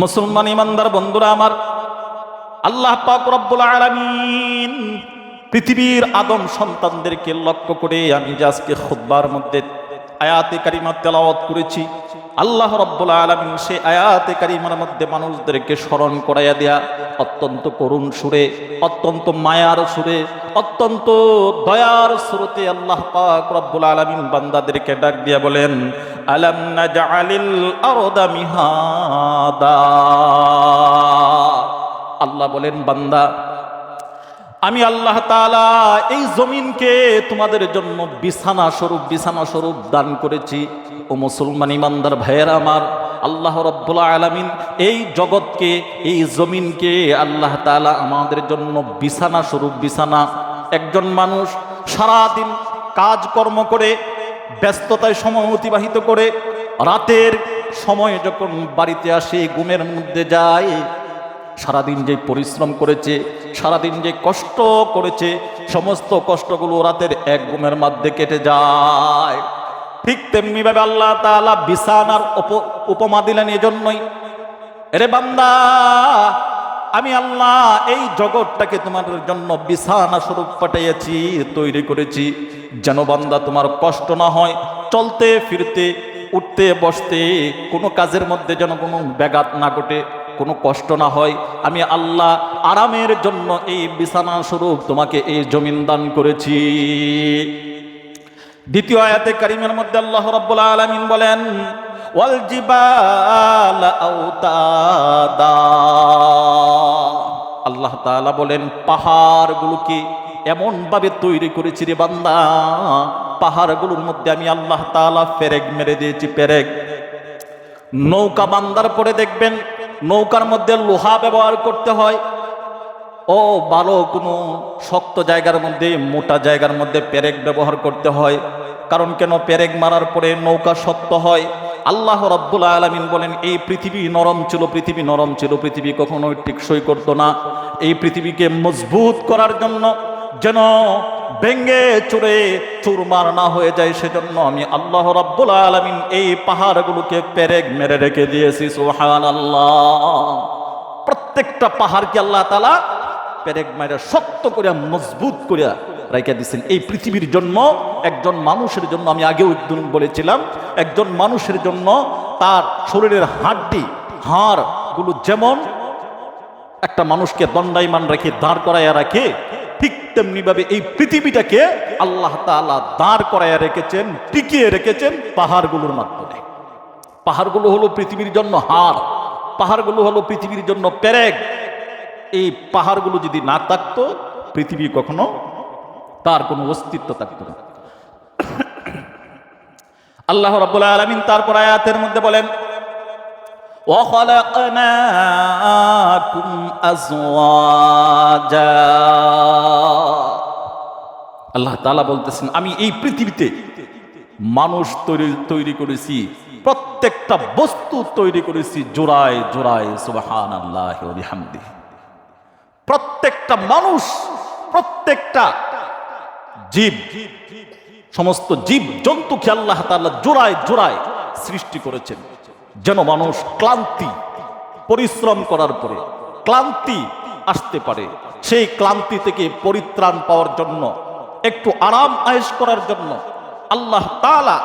মুসলমান ইমানদার বন্ধুরা আমার, আল্লাহ পাক রব্বুল আলামিন পৃথিবীর আদম সন্তানদেরকে লক্ষ্য করে আমি যে আজকে খুতবার মধ্যে আয়াতে কারিমা তেলাওয়াত করেছি, আল্লাহ রব্বুল আলামিন সে আয়াতে কারিমার মধ্যে মানুষদেরকে স্মরণ করাইয়া দেয়া অত্যন্ত করুণ সুরে, অত্যন্ত মায়ার সুরে, অত্যন্ত দয়ার সুরতে আল্লাহ পাক রব্বুল আলামিন বান্দাদেরকে ডাক দিয়া বলেন আলাম নাজআলিল আরদা মিহাদা। আল্লাহ বলেন, বান্দা, আমি আল্লাহ তাআলা এই জমিনকে তোমাদের জন্য বিছানা স্বরূপ বিছানা স্বরূপ দান করেছি। ও মুসলমান ইমানদার ভাইয়ের আমার, আল্লাহ রব্বুল আলামিন এই জগৎকে, এই জমিনকে আল্লাহ তাআলা আমাদের জন্য বিছানা স্বরূপ, বিছানা। একজন মানুষ সারাদিন কাজকর্ম করে ব্যস্ততায় সময় অতিবাহিত করে রাতের সময় যখন বাড়িতে আসে, ঘুমের মধ্যে যায়, সারাদিন যে পরিশ্রম করেছে, সারাদিন যে কষ্ট করেছে, সমস্ত কষ্টগুলো রাতের এক ঘুমের মধ্যে কেটে যায়। ঠিক তেমনি ভাবে আল্লাহ তাআলা বিছানার উপ- উপমা দিলেন এজন্যই। এরে বান্দা আমি আল্লাহ এই জগৎটাকে তোমার জন্য বিছানা স্বরূপ পাঠাইয়াছি তৈরি করেছি। যেন বান্দা তোমার কষ্ট না হয়, চলতে, ফিরতে, উঠতে, বসতে, কোনো কাজের মধ্যে যেন কোনো ব্যাঘাত না ঘটে, কোনো কষ্ট না হয়। আমি আল্লাহ আরামের জন্য এই বিছানা স্বরূপ তোমাকে এই জমিন দান করেছি। দ্বিতীয় আয়াতে কারিমের মধ্যে আল্লাহ রাব্বুল আলামিন বলেন ওয়াল জিবাল আওতাদা। আল্লাহ তাআলা বলেন, পাহাড়গুলোকে এমন ভাবে তৈরি করেছি রে বান্দা, পাহাড়গুলোর মধ্যে আমি আল্লাহ তাআলা পেরেক মেরে দিয়েছি পেরেক নৌকা বান্দার পরে দেখবেন, নৌকার মধ্যে লোহা ব্যবহার করতে হয়। ও ভালো, কোনো শক্ত জায়গার মধ্যে, মোটা জায়গার মধ্যে পেরেক ব্যবহার করতে হয়। কারণ কেন? পেরেক মারার পরে নৌকা শক্ত হয়। আল্লাহ রব্বুল আলমিন বলেন, এই পৃথিবী নরম ছিল, পৃথিবী নরম ছিল, পৃথিবী কখনোই টিকসই করতো না। এই পৃথিবীকে মজবুত করার জন্য যেন ভেঙ্গে চুরে চুরমার না হয়ে যায়, সেজন্য আমি আল্লাহ রাব্বুল আলামিন এই পাহাড়গুলোকে পেরেক মেরে রেখে দিয়েছি সুহান আল্লাহ প্রত্যেকটা পাহাড়কে আল্লাহ তালা পেরেক মেরে শক্ত করিয়া, মজবুত করিয়া রেখে দিয়েছেন এই পৃথিবীর জন্য, একজন মানুষের জন্য আমি আগেও একদিন বলেছিলাম, একজন মানুষের জন্য তার শরীরের হাড্ডি হাড়গুলো যেমন একটা মানুষকে দণ্ডায়মান রেখে দাঁড় করাইয়া রাখে, ঠিক তেমনি ভাবে এই পৃথিবীটাকে আল্লাহ তালা দাঁড় করাইয়া রেখেছেন, টিকিয়ে রেখেছেন পাহাড়গুলোর মাধ্যমে। পাহাড়গুলো হলো পৃথিবীর জন্য হাড়, পাহাড়গুলো হলো পৃথিবীর জন্য পেরেক। এই পাহাড়গুলো যদি না থাকত, পৃথিবী কখনো তার কোনো অস্তিত্ব থাকতো না। আল্লাহ রাব্বুল আলামিন তারপর আয়াতের মধ্যে বলেন আল্লাহ তালা বলতেছেন, আমি এই পৃথিবীতে মানুষ তৈরি তৈরি করেছি, প্রত্যেকটা বস্তু তৈরি করেছি জোড়ায় জোড়ায় সুবাহান আল্লাহ হামদি প্রত্যেকটা মানুষ, প্রত্যেকটা জীব, সমস্ত জীব জন্তুকে আল্লাহ তাআলা জোড়ায় জোড়ায় সৃষ্টি করেছেন। যেন মানুষ ক্লান্তি, পরিশ্রম করার পরে ক্লান্তি আসতে পারে। সেই ক্লান্তি থেকে পরিত্রাণ পাওয়ার জন্য, একটু আরাম আয়েশ করার জন্য আল্লাহ তাআলা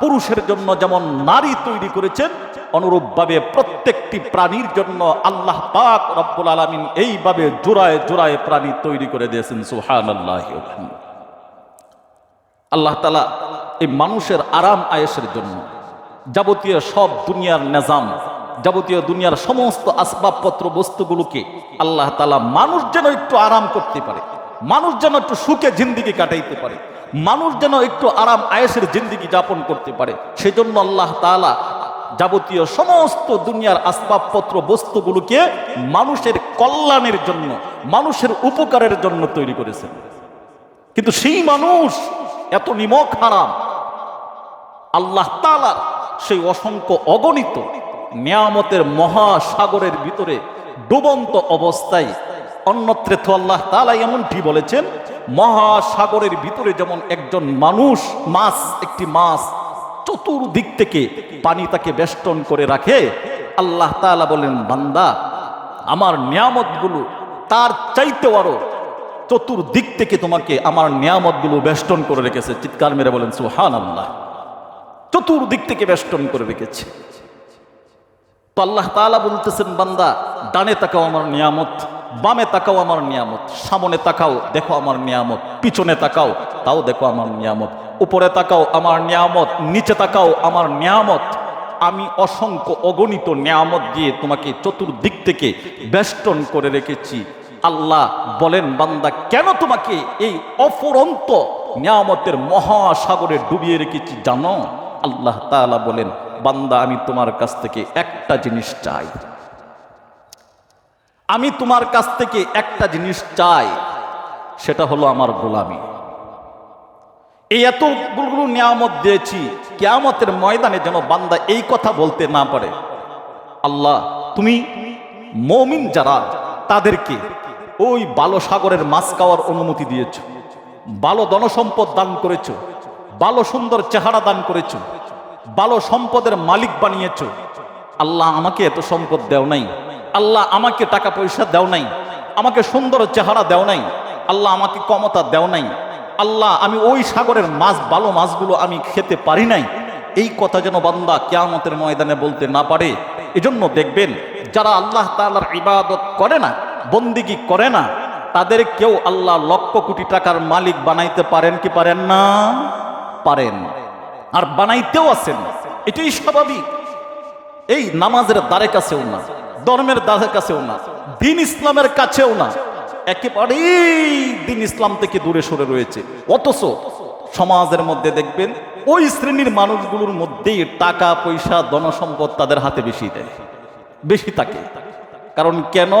পুরুষের জন্য যেমন নারী তৈরি করেছেন, অনুরূপভাবে প্রত্যেকটি প্রাণীর জন্য আল্লাহ পাক রব্বুল আলামিন এইভাবে জোড়ায় জোড়ায় প্রাণী তৈরি করে দিয়েছেন, সুবহানাল্লাহি আল্লাহ আল্লাহ তালা এই মানুষের আরাম আয়েসের জন্য যাবতীয় সব দুনিয়ার নিজাম, যাবতীয় দুনিয়ার সমস্ত আসবাবপত্র, বস্তুগুলোকে আল্লাহ তালা মানুষ যেন একটু আরাম করতে পারে, মানুষ যেন একটু সুখে জিন্দিগি কাটাইতে পারে মানুষ যেন একটু আরাম, আয়েসের জিন্দিগি যাপন করতে পারে। সেজন্য আল্লাহ তালা যাবতীয় সমস্ত দুনিয়ার আসবাবপত্র, বস্তুগুলোকে মানুষের কল্যাণের জন্য, মানুষের উপকারের জন্য তৈরি করেছেন। কিন্তু সেই মানুষ এত নিমক হারাম। আল্লাহ তালার সেই অসংখ্য অগণিত নিয়ামতের মহাসাগরের ভিতরে ডুবন্ত অবস্থায় অন্যত্রে তো আল্লাহ তালা এমনটি বলেছেন মহাসাগরের ভিতরে যেমন একজন মানুষ, মাছ, একটি মাছ, চতুর্দিক থেকে পানি তাকে বেষ্টন করে রাখে, আল্লাহ তাআলা বলেন, বান্দা, আমার নিয়ামতগুলো তার চাইতে আরও চতুর্দিক থেকে তোমাকে আমার নিয়ামতগুলো বেষ্টন করে রেখেছে। চিৎকার মেরে বলেন সুহান আল্লাহ চতুর্দিক থেকে বেষ্টন করে রেখেছে। তো আল্লাহ তাআলা বলতেছেন, বান্দা, ডানে তাকাও আমার নিয়ামত। বামে তাকাও আমার নিয়ামত, সামনে তাকাও, দেখো আমার নিয়ামত, পিছনে তাকাও, তাও দেখো আমার নিয়ামত, উপরে তাকাও আমার নিয়ামত, নিচে তাকাও আমার নিয়ামত। আমি অসংখ্য অগণিত নিয়ামত দিয়ে তোমাকে চতুর্দিক থেকে বেষ্টন করে রেখেছি। আল্লাহ বলেন, বান্দা, কেন তোমাকে এই অফুরন্ত নিয়ামতের মহাসাগরে ডুবিয়ে রেখেছি জানো? আল্লাহ তাআলা বলেন, বান্দা, আমি তোমার কাছ থেকে একটা জিনিস চাই। আমি তোমার কাছ থেকে একটা জিনিস চাই, সেটা হলো আমার গোলামি। এই এতগুলো নিয়ামত দিয়েছি, কেয়ামতের ময়দানে যেন বান্দা এই কথা বলতে না পারে। আল্লাহ, তুমি মমিন যারা, তাদেরকে ওই বালো সাগরের মাছ খাওয়ার অনুমতি দিয়েছ। বালো ধনসম্পদ দান করেছ, বালো সুন্দর চেহারা দান করেছ, বালো সম্পদের মালিক বানিয়েছ। আল্লাহ আমাকে এত সম্পদ দেও নাই। আল্লাহ আমাকে টাকা পয়সা দেও নাই, আমাকে সুন্দর চেহারা দেও নাই, আল্লাহ আমাকে ক্ষমতা দেও নাই, আল্লাহ আমি ওই সাগরের মাছ, ভালো মাছগুলো আমি খেতে পারি নাই। এই কথা যেন বান্দা কেয়ামতের ময়দানে বলতে না পারে। এজন্য দেখবেন, যারা আল্লাহ তাআলার ইবাদত করে না, বন্দিগি করে না, তাদের কেউ আল্লাহ লক্ষ কোটি টাকার মালিক বানাইতে পারেন কি পারেন না? পারেন। আর বানাইতেও আছেন। এটাই স্বাভাবিক। এই নামাজের দ্বারে কাছেও না। ধর্মের দ্বারে কাছেও না, দিন ইসলামের কাছেও না। একেবারেই দিন ইসলাম থেকে দূরে সরে রয়েছে। অথচ সমাজের মধ্যে দেখবেন, ওই শ্রেণির মানুষগুলোর মধ্যেই টাকা, পয়সা, ধনসম্পদ তাদের হাতে বেশি দেয়। বেশি থাকে। কারণ কেন?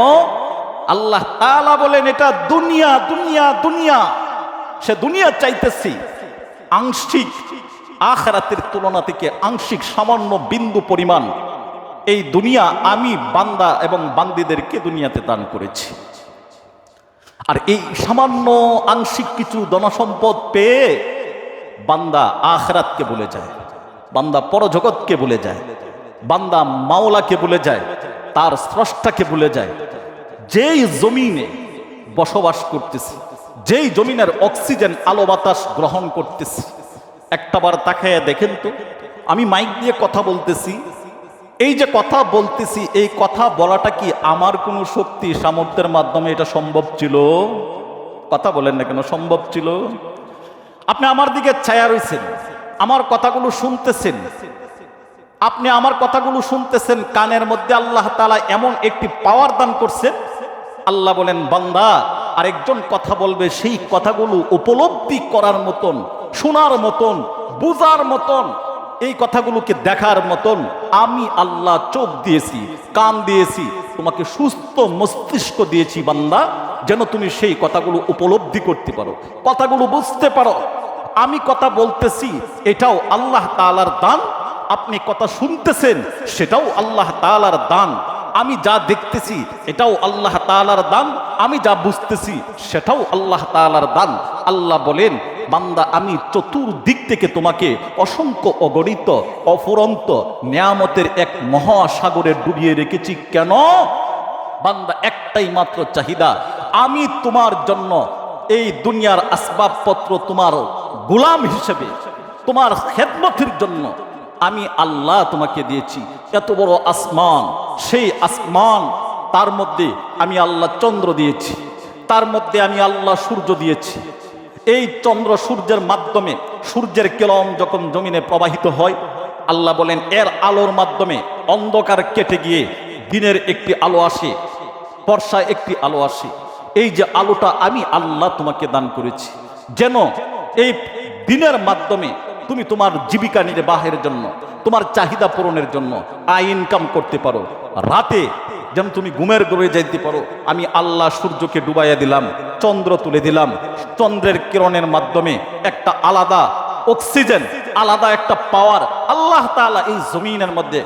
আল্লাহ তাআলা বলেন, এটা দুনিয়া দুনিয়া দুনিয়া। সে দুনিয়া চাইতেছি আংশিক, আখরাতের তুলনা থেকে আংশিক সামান্য বিন্দু পরিমাণ এই দুনিয়া আমি বান্দা এবং বান্দিদেরকে দুনিয়াতে দান করেছি। আর এই সামান্য আংশিক কিছু ধনসম্পদ পেয়ে বান্দা আখরাতকে বলে যায়, বান্দা পরজগৎকে বলে যায়, বান্দা মাওলাকে বলে যায়, তার স্রষ্টাকে বলে যায়। যেই জমিনে বসবাস করতেছি, যেই জমিনের অক্সিজেন আলো বাতাস গ্রহণ করতেছি একটাবার তাকায় দেখেন তো, আমি মাইক দিয়ে কথা বলতেছি এই যে কথা বলতেছি, এই কথা বলাটা কি আমার কোনো শক্তি সামর্থ্যের মাধ্যমে এটা সম্ভব ছিল? কথা বলেন না কেন, সম্ভব ছিল? আপনি আমার দিকে ছায়া রয়েছেন আমার কথাগুলো শুনতেছেন। আপনি আমার কথাগুলো শুনতেছেন, কানের মধ্যে আল্লাহ তালা এমন একটি পাওয়ার দান করছেন। আল্লাহ বলেন, বান্দা, আরেকজন কথা বলবে, সেই কথাগুলো উপলব্ধি করার মতন, শোনার মতন বুজার মতন এই কথাগুলোকে দেখার মতন আমি আল্লাহ চোখ দিয়েছি, কান দিয়েছি, তোমাকে সুস্থ মস্তিষ্ক দিয়েছি বান্দা, যেন তুমি সেই কথাগুলো উপলব্ধি করতে পারো। কথাগুলো বুঝতে পারো। আমি কথা বলতেছি, এটাও আল্লাহ তালার দান। আপনি কথা শুনতেছেন, সেটাও আল্লাহ তালার দান। আমি যা দেখতেছি, এটাও আল্লাহ তালার দান। আমি যা বুঝতেছি, সেটাও আল্লাহ তালার দান। আল্লাহ বলেন বান্দা, আমি চতুর্দিক থেকে তোমাকে অসংখ্য অগণিত, অফুরন্ত নিয়ামতের এক মহাসাগরে ডুবিয়ে রেখেছি। কেন? বান্দা, একটাই মাত্র চাহিদা, আমি তোমার জন্য এই দুনিয়ার আসবাবপত্র তোমার গোলাম হিসেবে, তোমার খেদমতের জন্য আমি আল্লাহ তোমাকে দিয়েছি। এত বড় আসমান, সেই আসমান, তার মধ্যে আমি আল্লাহ চন্দ্র দিয়েছি, তার মধ্যে আমি আল্লাহ সূর্য দিয়েছি। এই চন্দ্র সূর্যের মাধ্যমে, সূর্যের কেলম যখন জমিনে প্রবাহিত হয়, আল্লাহ বলেন, এর আলোর মাধ্যমে অন্ধকার কেটে গিয়ে দিনের একটি আলো আসে, বর্ষায় একটি আলো আসে। এই যে আলোটা আমি আল্লাহ তোমাকে দান করেছি। যেন এই দিনের মাধ্যমে তুমি তোমার জীবিকা নির্বাহের জন্য, তোমার চাহিদা পূরণের জন্য আয় ইনকাম করতে পারো। রাতে যেন তুমি ঘুমের গড়ে যাইতে পারো। আমি আল্লাহ সূর্যকে ডুবাইয়া দিলাম, চন্দ্র তুলে দিলাম। চন্দ্রের কিরণের মাধ্যমে একটা আলাদা অক্সিজেন আলাদা একটা পাওয়ার আল্লাহ তাআলা এই জমিনের মধ্যে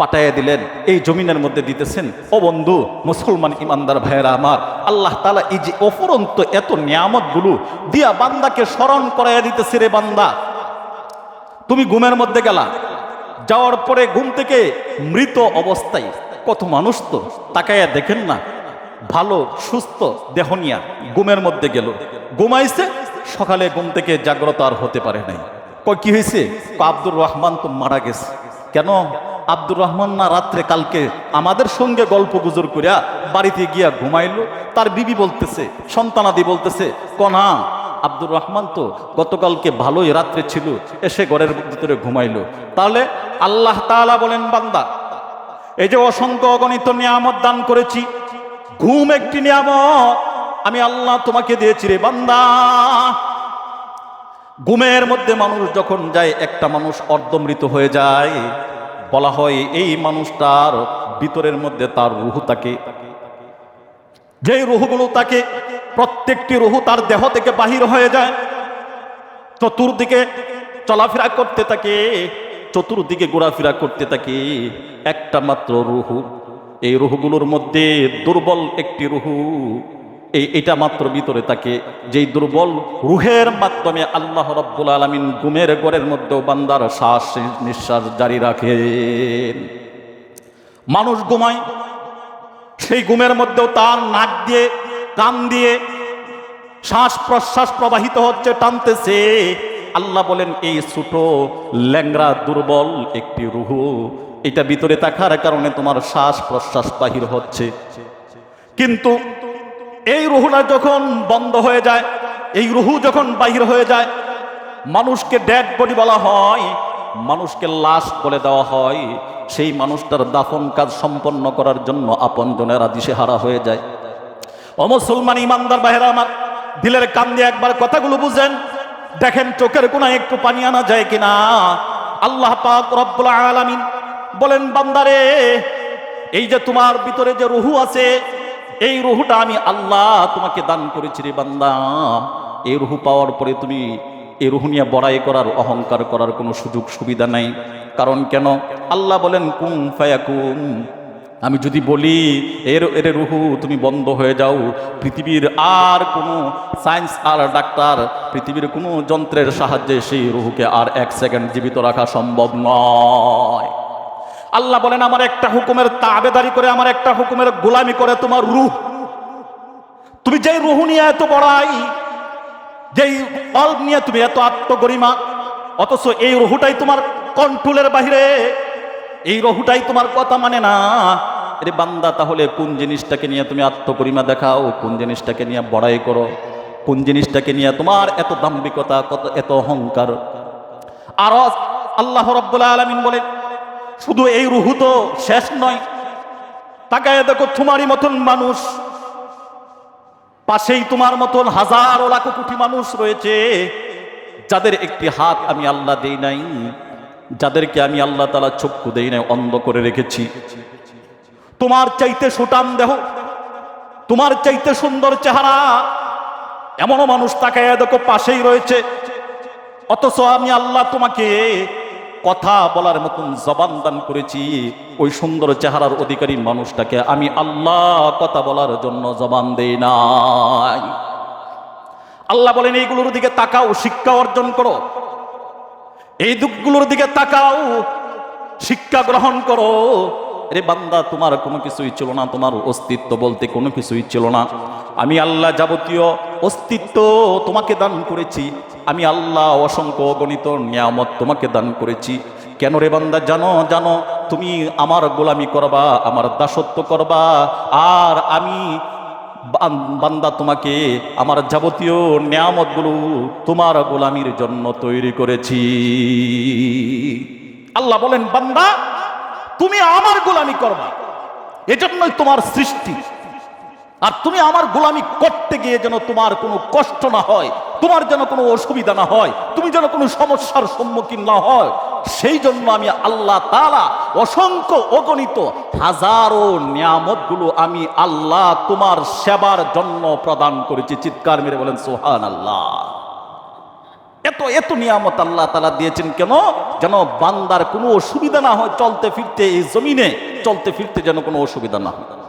পাঠাইয়া দিলেন। এই জমিনের মধ্যে দিতেছেন, ও বন্ধু, মুসলমান ইমানদার ভাইয়েরা আমার, আল্লাহ তাআলা এই যে অফুরন্ত এত নিয়ামতগুলো দিয়া বান্দাকে স্মরণ করাইয়া দিতেছে রে বান্দা। তুমি ঘুমের মধ্যে গেলা, যাওয়ার পরে ঘুম থেকে মৃত অবস্থায় কত মানুষ তো তাকাইয়া দেখেন না। ভালো, সুস্থ, দেহনিয়া গুমের মধ্যে গেল। ঘুমাইছে, সকালে ঘুম থেকে জাগ্রত আর হতে পারে নাই। কয়, কি হয়েছে আব্দুর রহমান তো মারা গেছে। কেন? আব্দুর রহমান না রাত্রে কালকে আমাদের সঙ্গে গল্প গুজর করিয়া বাড়িতে গিয়া ঘুমাইলো? তার বিবি বলতেছে সন্তানাদি বলতেছে কনা আব্দুর রহমান তো গতকালকে ভালোই রাত্রে ছিল, এসে ঘরের ভিতরে ঘুমাইলো। তাহলে আল্লাহ তাআলা বলেন, বান্দা এই যে অসংখ্য অগণিত নিয়ামত দান করেছি, ঘুম একটি নিয়ামত আমি আল্লাহ তোমাকে দিয়েছি রে বান্দা। ঘুমের মধ্যে মানুষ যখন যায়, একটা মানুষ অর্ধমৃত হয়ে যায়। বলা হয় এই মানুষটার ভিতরের মধ্যে তার রুহু তাকে যেই রুহুগুলো তাকে, প্রত্যেকটি রুহু তার দেহ থেকে বাহির হয়ে যায়। চতুর্দিকে চলাফেরা করতে থাকে। চতুর্দিকে ঘোরাফেরা করতে থাকে। একটা মাত্র রুহু। এই রুহুগুলোর মধ্যে দুর্বল একটি রুহু। এই, এটা মাত্র ভিতরে থাকে। যেই দুর্বল রুহের মাধ্যমে আল্লাহ রব্বুল আলমিন ঘুমের ঘরের মধ্যেও বান্দার শ্বাস নিঃশ্বাস জারি রাখেন মানুষ ঘুমায়, সেই ঘুমের মধ্যেও তার নাক দিয়ে, কান দিয়ে শ্বাস প্রশ্বাস প্রবাহিত হচ্ছে, টানতেছে। আল্লাহ বলেন, এই ছোট ল্যাংরা দুর্বল একটি রুহু, এটা ভিতরে থাকার কারণে তোমার শ্বাস প্রশ্বাস বাহির হচ্ছে। কিন্তু এই রুহুটা যখন বন্ধ হয়ে যায়, এই রুহু যখন বাহির হয়ে যায়, মানুষকে ডেড বডি বলা হয়, মানুষকে লাশ বলে দেওয়া হয়, সেই মানুষটার দাফন কাজ সম্পন্ন করার জন্য আপনজনেরা দিশেহারা হয়ে যায়। ও মুসলমান ইমানদার বাহেরা আমার দিলের কান দিয়ে একবার কথাগুলো বুঝেন। দেখেন চোখের কোনায় একটু পানি আনা যায় কিনা? আল্লাহ পাক রব্বুল আলামিন বলেন, বান্দারে, এই যে তোমার ভিতরে যে রুহু আছে, এই রুহুটা আমি আল্লাহ তোমাকে দান করেছি রে বান্দা। এই রুহু পাওয়ার পরে তুমি এই রুহু নিয়ে বড়াই করার, অহংকার করার কোনো সুযোগ সুবিধা নাই। কারণ কেন? আল্লাহ বলেন, কুম ফায়াকুম আমি যদি বলি, এর এর রুহু তুমি বন্ধ হয়ে যাও, পৃথিবীর আর কোনো সায়েন্স আর ডাক্তার, পৃথিবীর কোনো যন্ত্রের সাহায্যে সেই রুহুকে আর এক সেকেন্ড জীবিত রাখা সম্ভব নয়। আল্লাহ বলেন, আমার একটা হুকুমের তাবেদারি করে, আমার একটা হুকুমের গোলামি করে তোমার রুহ। তুমি যেই রুহু নিয়ে এত বড়াই, যেই অল্প নিয়ে তুমি এত আত্মগরিমা, অথচ এই রুহুটাই তোমার কন্ট্রোলের বাহিরে। এই রহুটাই তোমার কথা মানে না। রে বান্দা, তাহলে কোন জিনিসটাকে নিয়ে তুমি আত্মগরিমা দেখাও? কোন জিনিসটাকে নিয়ে বড়াই করো? কোন জিনিসটাকে নিয়ে তোমার এত দাম্ভিকতা, কত এত অহংকার? আর আল্লাহ রব্বুল আলমিন বলেন, শুধু এই রুহু তো শেষ নয়। তাকায় দেখো তোমারই মতন মানুষ। পাশেই তোমার মতন হাজার লাখ কোটি মানুষ রয়েছে। যাদের একটি হাত আমি আল্লাহ দেই নাই। যাদেরকে আমি আল্লাহ তালা চক্ষু দেই নাই, অন্ধ করে রেখেছি। তোমার চাইতে সুটাম দেহ, তোমার চাইতে সুন্দর চেহারা, এমনও মানুষ তাকায় দেখো, পাশেই রয়েছে। অথচ আমি আল্লাহ তোমাকে কথা বলার মতন জবান দান করেছি, ওই সুন্দর চেহারার অধিকারী মানুষটাকে আমি আল্লাহ কথা বলার জন্য জবান দেই নাই। আল্লাহ বলেন, এইগুলোর দিকে তাকাও, শিক্ষা অর্জন করো। এই দুঃখগুলোর দিকে তাকাও। শিক্ষা গ্রহণ করো। রে বান্দা, তোমার কোনো কিছুই ছিল না, তোমার অস্তিত্ব বলতে কোনো কিছুই ছিল না। আমি আল্লাহ যাবতীয় অস্তিত্ব তোমাকে দান করেছি। আমি আল্লাহ অসংখ্য গণিত, নিয়ামত তোমাকে দান করেছি। কেন রে বান্দা, জানো জানো, তুমি আমার গোলামি করবা, আমার দাসত্ব করবা, আর আমি বান্দা তোমাকে আমার যাবতীয় নিয়ামতগুলো তোমার গোলামির জন্য তৈরি করেছি। আল্লাহ বলেন, বান্দা, তুমি আমার গোলামি করবা। এজন্যই তোমার সৃষ্টি। আর তুমি আমার গোলামি করতে গিয়ে যেন তোমার কোনো কষ্ট না হয়, তোমার যেন কোনো অসুবিধা না হয়, তুমি যেন কোনো সমস্যার সম্মুখীন না হয় সেই জন্য আমি আল্লাহ তালা অসংখ্য অগণিত হাজারো নিয়ামতগুলো আমি আল্লাহ তোমার সেবার জন্য প্রদান করেছি। চিৎকার মেরে বলেন সোহান আল্লাহ এত এত নিয়ামত আল্লাহ তালা দিয়েছেন কেন? যেন বান্দার কোনো অসুবিধা না হয়, চলতে ফিরতে এই জমিনে, চলতে ফিরতে যেন কোনো অসুবিধা না হয়।